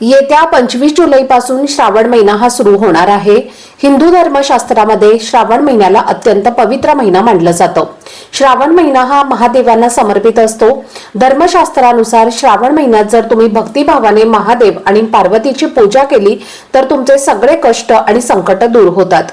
येत्या पंचवीस जुलैपासून श्रावण महिना हा सुरू होणार आहे. हिंदू धर्मशास्त्रामध्ये श्रावण महिन्याला अत्यंत पवित्र महिना मानलं जातं. श्रावण महिना हा महादेवांना समर्पित असतो. धर्मशास्त्रानुसार श्रावण महिन्यात जर तुम्ही भक्तिभावाने महादेव आणि पार्वतीची पूजा केली तर तुमचे सगळे कष्ट आणि संकट दूर होतात.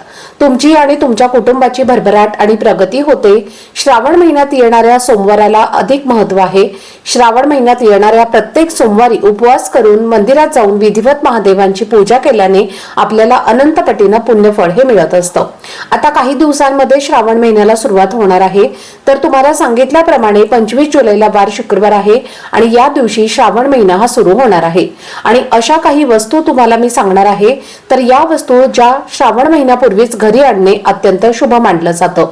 तुमची आणि तुमच्या कुटुंबाची भरभराट आणि प्रगती होते. श्रावण महिन्यात येणाऱ्या सोमवाराला अधिक महत्त्व आहे. श्रावण महिन्यात येणाऱ्या प्रत्येक सोमवारी उपवास करून मंदिरात जाऊन विधिवत महादेवांची पूजा केल्याने आपल्याला अनंत पटीनं पुण्यफळ हे मिळत असतं. आता काही दिवसांमध्ये श्रावण महिन्याला सुरुवात होणार आहे. तर तुम्हाला सांगितल्याप्रमाणे पंचवीस जुलैला वार शुक्रवार आहे आणि या दिवशी श्रावण महिना हा सुरू होणार आहे. आणि अशा काही वस्तू तुम्हाला मी सांगणार आहे. तर या वस्तू ज्या श्रावण महिन्यापूर्वीच घरी आणणे अत्यंत शुभ मानलं जातं.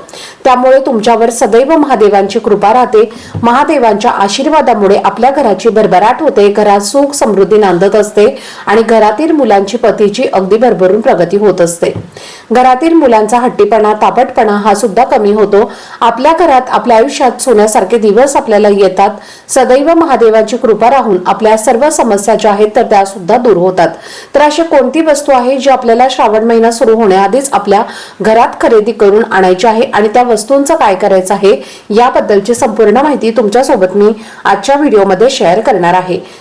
त्यामुळे तुमच्यावर सदैव महादेवांची कृपा राहते. महादेवांच्या आशीर्वादामुळे आपल्या घराची भरभराट होते घरात सुख समृद्धी नांदत असते आणि घरातील मुलांची पतीची अगदी भरभरून प्रगती होत असते. घरातील मुलांचा हट्टीपणा तापटपणा हा सुद्धा कमी होतो. आपल्या घरात आपल्या आयुष्यात सोन्यासारखे दिवस आपल्याला येतात. सदैव महादेवाची कृपा राहून आपल्या सर्व समस्या ज्या आहेत तर त्या सुद्धा दूर होतात. तर अशी कोणती वस्तू आहे जी आपल्याला श्रावण महिना सुरू होण्याआधीच आपल्या घरात खरेदी करून आणायची आहे आणि त्या वस्तूंचं काय करायचं आहे याबद्दलची संपूर्ण माहिती तुमच्यासोबत मी आजच्या व्हिडिओमध्ये शेअर करणार आहे.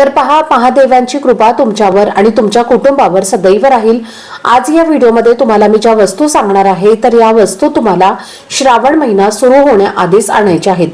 तर पहा महादेवांची कृपा तुमच्यावर आणि तुमच्या कुटुंबावर सदैव राहील. आज या व्हिडिओमध्ये तुम्हाला मी ज्या वस्तू सांगणार आहे तर या वस्तू तुम्हाला श्रावण महिना सुरू होण्याआधीच आणायच्या आहेत.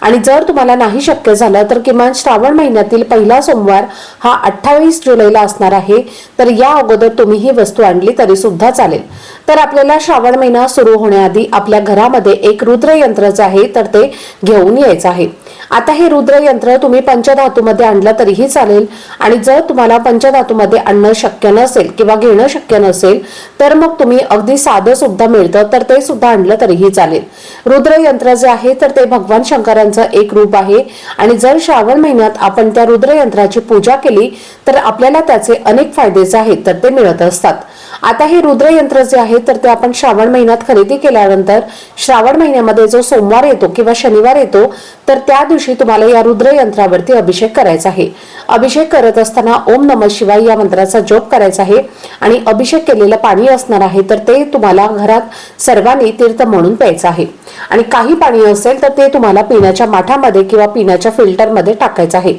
आणि जर तुम्हाला नाही शक्य झालं तर किमान श्रावण महिन्यातील पहिला सोमवार हा अठ्ठावीस जुलैला असणार आहे. तर या अगोदर तुम्ही ही वस्तू आणली तरी सुद्धा चालेल. तर आपल्याला श्रावण महिना सुरू होण्याआधी आपल्या घरामध्ये एक रुद्र यंत्र जे आहे तर ते घेऊन यायचं आहे. आता हे रुद्र यंत्र तुम्ही पंचधातूमध्ये आणलं तरीही चालेल. आणि जर तुम्हाला पंचधातूमध्ये आणणं शक्य नसेल किंवा घेणं शक्य नसेल तर मग तुम्ही अगदी साधं सुद्धा मिळतं तर ते सुद्धा आणलं तरीही चालेल. रुद्र यंत्र जे आहे तर ते भगवान शंकरांचं एक रूप आहे. आणि जर श्रावण महिन्यात आपण त्या रुद्रयंत्राची पूजा केली तर आपल्याला त्याचे अनेक फायदे जे आहेत तर ते मिळत असतात. आता हे रुद्र यंत्र जे आहे तर ते आपण श्रावण महिन्यात खरेदी केल्यानंतर श्रावण महिन्यामध्ये जो सोमवार येतो किंवा शनिवार येतो तर त्या दिवशी तुम्हाला या रुद्र यंत्रावरती अभिषेक करायचा आहे. अभिषेक करत असताना ओम नम शिवाय या मंत्राचा जोप करायचा आहे आणि अभिषेक केलेलं पाणी असणार आहे तर ते तुम्हाला घरात सर्वांनी तीर्थ म्हणून प्यायचं आहे. आणि काही पाणी असेल तर ते तुम्हाला पिण्याच्या माठामध्ये किंवा पिण्याच्या फिल्टरमध्ये टाकायचं आहे.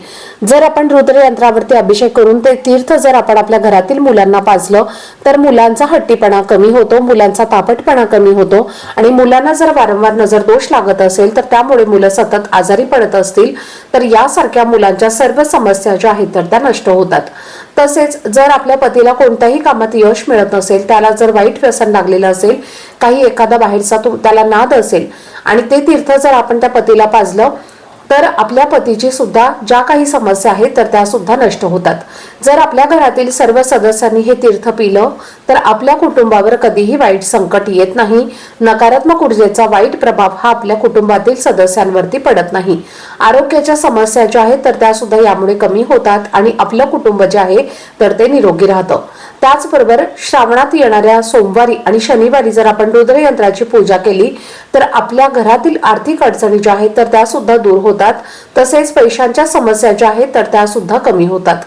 जर आपण रुद्रयंत्रावरती अभिषेक करून ते तीर्थ जर आपण आपल्या घरातील मुलांना पाजलं तर मुलांचा हट्टीपणा कमी होतो मुलांचा तापटपणा कमी होतो आणि मुलांना जर वारंवार नजर दोष लागत असेल तर त्यामुळे मुलं सतत आजारी पडत असतील. तर यासारख्या मुलांच्या सर्व समस्या ज्या आहेत तर त्या नष्ट होतात. तसेच जर आपल्या पतीला कोणत्याही कामात यश मिळत नसेल त्याला जर वाईट व्यसन लागलेलं असेल काही एखादा बाहेरचा तो त्याला नाद असेल आणि ते तीर्थ जर आपण त्या पतीला पाजलं तर आपल्या पतीची सुद्धा ज्या काही समस्या आहेत तर त्या सुद्धा नष्ट होतात. जर आपल्या घरातील सर्व सदस्यांनी हे तीर्थ पिलं तर आपल्या कुटुंबावर कधीही वाईट संकट येत नाही. नकारात्मक ऊर्जेचा वाईट प्रभाव हा आपल्या कुटुंबातील सदस्यांवरती पडत नाही. आरोग्याच्या समस्या ज्या आहेत तर त्या सुद्धा यामुळे कमी होतात आणि आपलं कुटुंब जे आहे तर ते निरोगी राहतं. त्याचबरोबर श्रावणात येणाऱ्या सोमवारी आणि शनिवारी जर आपण रुद्रयंत्राची पूजा केली तर आपल्या घरातील आर्थिक अडचणी ज्या आहेत तर त्या सुद्धा दूर होतात. तसेच पैशांच्या समस्या ज्या आहेत तर त्या सुद्धा कमी होतात.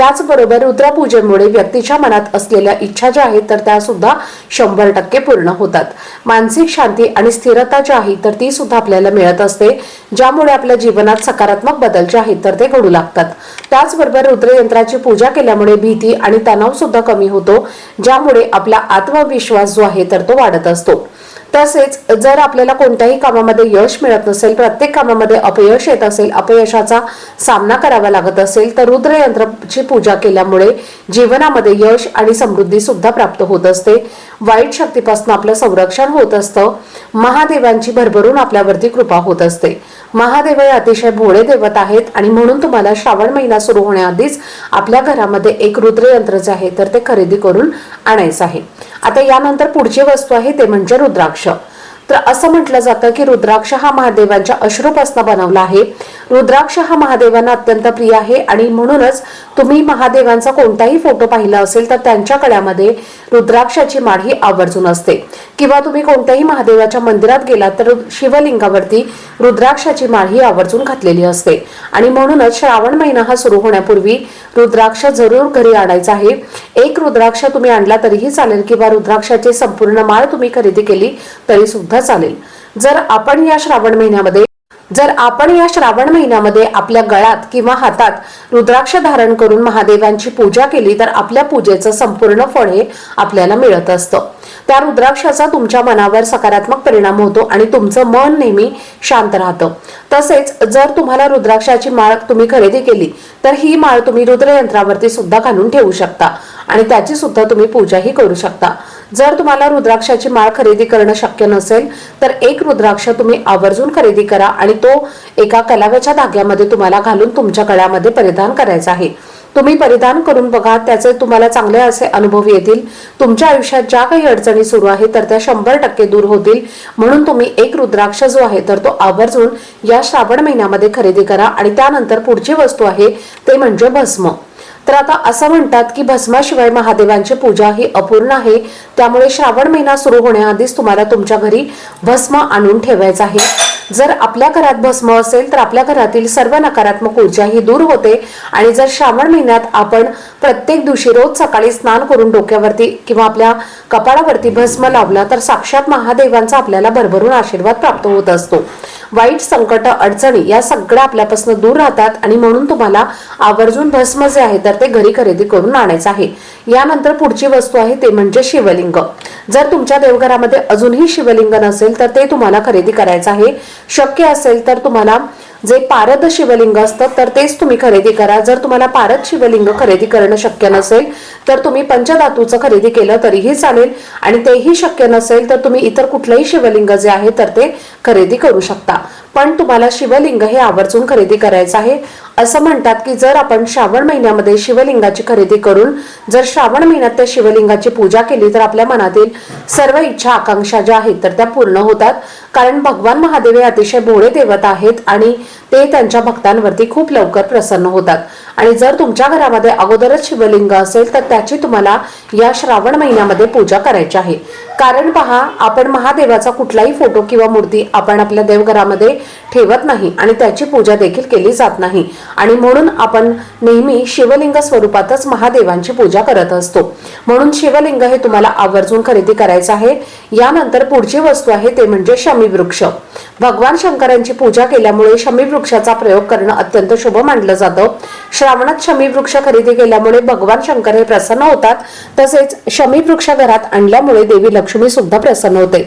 त्याचबरोबर रुद्रपूजेमुळे व्यक्तीच्या मनात असलेल्या इच्छा ज्या आहेत तर त्या सुद्धा शंभर टक्के पूर्ण होतात. मानसिक शांती आणि स्थिरता जी आहे तर ती सुद्धा आपल्याला मिळत असते. ज्यामुळे आपल्या जीवनात सकारात्मक बदल जे आहेत तर ते घडू लागतात. त्याचबरोबर रुद्रयंत्राची पूजा केल्यामुळे भीती आणि तणाव सुद्धा कमी होतो ज्यामुळे आपला आत्मविश्वास जो आहे तर तो वाढत असतो. तसेच जर आपल्याला कोणत्याही कामामध्ये यश मिळत नसेल प्रत्येक कामामध्ये अपयश येत असेल अपयशाचा सामना करावा लागत असेल तर रुद्रयंत्राची पूजा केल्यामुळे जीवनामध्ये यश आणि समृद्धी सुद्धा प्राप्त होत असते. वाईट शक्तीपासून आपलं संरक्षण होत असतं. महादेवांची भरभरून आपल्यावरती कृपा होत असते. महादेव हे अतिशय भोळे देवत आहेत आणि म्हणून तुम्हाला श्रावण महिना सुरू होण्याआधीच आपल्या घरामध्ये एक रुद्रयंत्र जे आहे तर ते खरेदी करून आणायचं आहे. आता यानंतर पुढची वस्तू आहे ते म्हणजे रुद्राक्ष. तर असं म्हटलं जातं की रुद्राक्ष हा महादेवांच्या अश्रूपासून बनवला आहे. रुद्राक्ष हा महादेवांना अत्यंत प्रिय आहे आणि म्हणूनच तुम्ही महादेवांचा कोणताही फोटो पाहिला असेल तर त्यांच्या कड्यामध्ये रुद्राक्षाची माळ ही आवर्जून असते. किंवा तुम्ही कोणत्याही महादेवाच्या मंदिरात गेला तर शिवलिंगावरती रुद्राक्षाची माळ ही आवर्जून घातलेली असते. आणि म्हणूनच श्रावण महिना हा सुरू होण्यापूर्वी रुद्राक्ष जरूर घरी आणायचा आहे. एक रुद्राक्ष तुम्ही आणला तरीही चालेल किंवा रुद्राक्षाची संपूर्ण माळ तुम्ही खरेदी केली तरी सुद्धा चालेल. जर आपण या श्रावण महिन्यामध्ये जर आपण या श्रावण महिन्यामध्ये आपल्या गळ्यात किंवा हातात रुद्राक्ष धारण करून महादेवांची पूजा केली तर आपल्या पूजेचं संपूर्ण फळ हे आपल्याला मिळत असतं. त्या रुद्राक्षाचा तुमच्या मनावर सकारात्मक परिणाम होतो आणि तुमचं मन नेहमी शांत राहतं. तसेच जर तुम्हाला रुद्राक्षाची माळ तुम्ही खरेदी केली तर ही माळ तुम्ही रुद्रयंत्रावरती सुद्धा घालून ठेवू शकता. आणि त्याची सुद्धा तुम्ही पूजाही करू शकता. जर तुम्हाला रुद्राक्षाची माळ खरेदी करणं शक्य नसेल तर एक रुद्राक्ष तुम्ही आवर्जून खरेदी करा आणि तो एका कलाव्याच्या धाग्यामध्ये तुम्हाला घालून तुमच्या गळ्यामध्ये परिधान करायचा आहे. तुम्ही परिधान करून बघा त्याचे तुम्हाला चांगले असे अनुभव येतील. तुमच्या आयुष्यात ज्या काही अडचणी सुरू आहेत तर त्या शंभर टक्के दूर होतील. म्हणून तुम्ही एक रुद्राक्ष जो आहे तर तो आवर्जून या श्रावण महिन्यामध्ये खरेदी करा आणि त्यानंतर पुढची वस्तू आहे ते म्हणजे भस्म. तर आता असं म्हणतात की भस्माशिवाय महादेवांची पूजा ही अपूर्ण आहे. त्यामुळे श्रावण महिना सुरू होण्याआधीच तुम्हाला तुमच्या घरी भस्म आणून ठेवायचं आहे. जर आपल्या घरात भस्म असेल तर आपल्या घरातील सर्व नकारात्मक ऊर्जा ही दूर होते. आणि जर श्रावण महिन्यात आपण प्रत्येक दिवशी रोज सकाळी स्नान करून डोक्यावरती किंवा आपल्या कपाळावरती भस्म लावला तर साक्षात महादेवांचा आपल्याला भरभरून आशीर्वाद प्राप्त होत असतो. वाईट संकट अडचणी या सगळ्या आपल्यापासून दूर राहतात आणि म्हणून तुम्हाला आवर्जून भस्म जे आहे तर ते घरी खरेदी करून आणायचं आहे. यानंतर पुढची वस्तू आहे ते म्हणजे शिवलिंग. जर तुमच्या देवघरामध्ये अजूनही शिवलिंग नसेल तर ते तुम्हाला खरेदी करायचं आहे. शक्य असेल तर तुम्हाला जे पारद शिवलिंग असतं तर तेच तुम्ही खरेदी करा. जर तुम्हाला पारद शिवलिंग खरेदी करणं शक्य नसेल तर तुम्ही पंचधातूचं खरेदी केलं तरीही चालेल. आणि तेही शक्य नसेल तर तुम्ही इतर कुठलंही शिवलिंग जे आहे तर ते खरेदी करू शकता. पण तुम्हाला शिवलिंग हे आवर्जून खरेदी करायचं आहे. असं म्हणतात की जर आपण श्रावण महिन्यामध्ये शिवलिंगाची खरेदी करून जर श्रावण महिन्यात त्या शिवलिंगाची पूजा केली तर आपल्या मनातील सर्व इच्छा आकांक्षा ज्या आहेत तर त्या पूर्ण होतात. कारण भगवान महादेव हे अतिशय भोळे देवता आहेत आणि ते त्यांच्या भक्तांवरती खूप लवकर प्रसन्न होतात. आणि जर तुमच्या घरामध्ये अगोदरच शिवलिंग असेल तर त्याची तुम्हाला या श्रावण महिन्यामध्ये पूजा करायची आहे. कारण पहा आपण महादेवाचा कुठलाही फोटो किंवा मूर्ती आपण आपल्या देवघरामध्ये ठेवत नाही आणि त्याची पूजा देखील केली जात नाही. आणि म्हणून आपण नेहमी शिवलिंग स्वरूपातच महादेवांची पूजा करत असतो. म्हणून शिवलिंग हे तुम्हाला आवर्जून खरेदी करायचं आहे. यानंतर पुढची वस्तू आहे ते म्हणजे शमीवृक्ष. भगवान शंकरांची पूजा केल्यामुळे शमीवृक्षाचा प्रयोग करणं अत्यंत शुभ मानलं जातं. श्रावणात शमीवृक्ष खरेदी केल्यामुळे भगवान शंकर हे प्रसन्न होतात. तसेच शमीवृक्ष घरात आणल्यामुळे देवी लक्ष्मी सुद्धा प्रसन्न होते.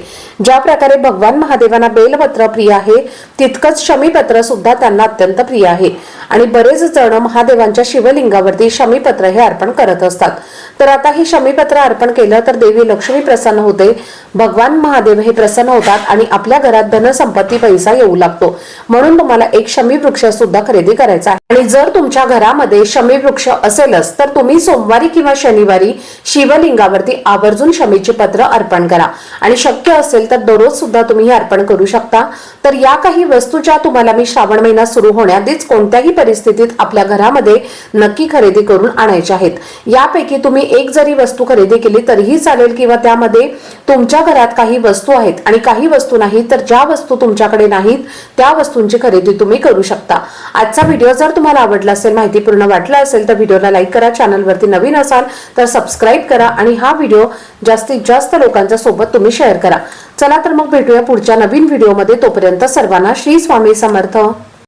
ज्या प्रकारे भगवान महादेवांना बेलपत्र प्रिय आहे तितकंच शमीपत्र सुद्धा त्यांना अत्यंत प्रिय आहे. आणि बरेच जण महादेवांच्या शिवलिंगावरती शमीपत्र हे अर्पण करत असतात. तर आता हे शमीपत्र अर्पण केलं तर देवी लक्ष्मी प्रसन्न होते. भगवान महादेव हे प्रसन्न होतात आणि आपल्या घरात धनसंपत्ती पैसा येऊ लागतो. म्हणून तुम्हाला एक शमी वृक्ष सुद्धा खरेदी करायचा आहे. आणि जर तुमच्या घरामध्ये शमी वृक्ष असेलच तर तुम्ही सोमवारी किंवा शनिवारी शिवलिंगावरती आवर्जून शमीची पत्र अर्पण करा. आणि शक्य असेल तर दररोज सुद्धा तुम्ही हे अर्पण करू शकता. तर या काही वस्तू ज्या तुम्हाला मी श्रावण महिना सुरू होण्याआधीच कोणत्याही परिस्थितीत आपल्या घरामध्ये नक्की खरेदी करून आणायच्या आहेत. यापैकी तुम्ही एक जरी वस्तू खरेदी केली तरीही चालेल किंवा त्यामध्ये तुमच्या घरात काही वस्तू आहेत आणि काही वस्तू नाही तर ज्या वस्तू तुमच्याकडे नाहीत त्या वस्तूंची खरेदी तुम्ही करू शकता. आजचा व्हिडिओ जर तुम्हाला आवडला असेल माहितीपूर्ण वाटला असेल तर व्हिडिओला लाईक करा चॅनलवरती नवीन असाल तर सबस्क्राईब करा आणि हा व्हिडिओ जास्तीत जास्त लोकांच्या सोबत तुम्ही शेअर करा. चला तर मग भेटूया पुढच्या नवीन व्हिडिओमध्ये. तोपर्यंत सर्वांना श्री स्वामी समर्थ.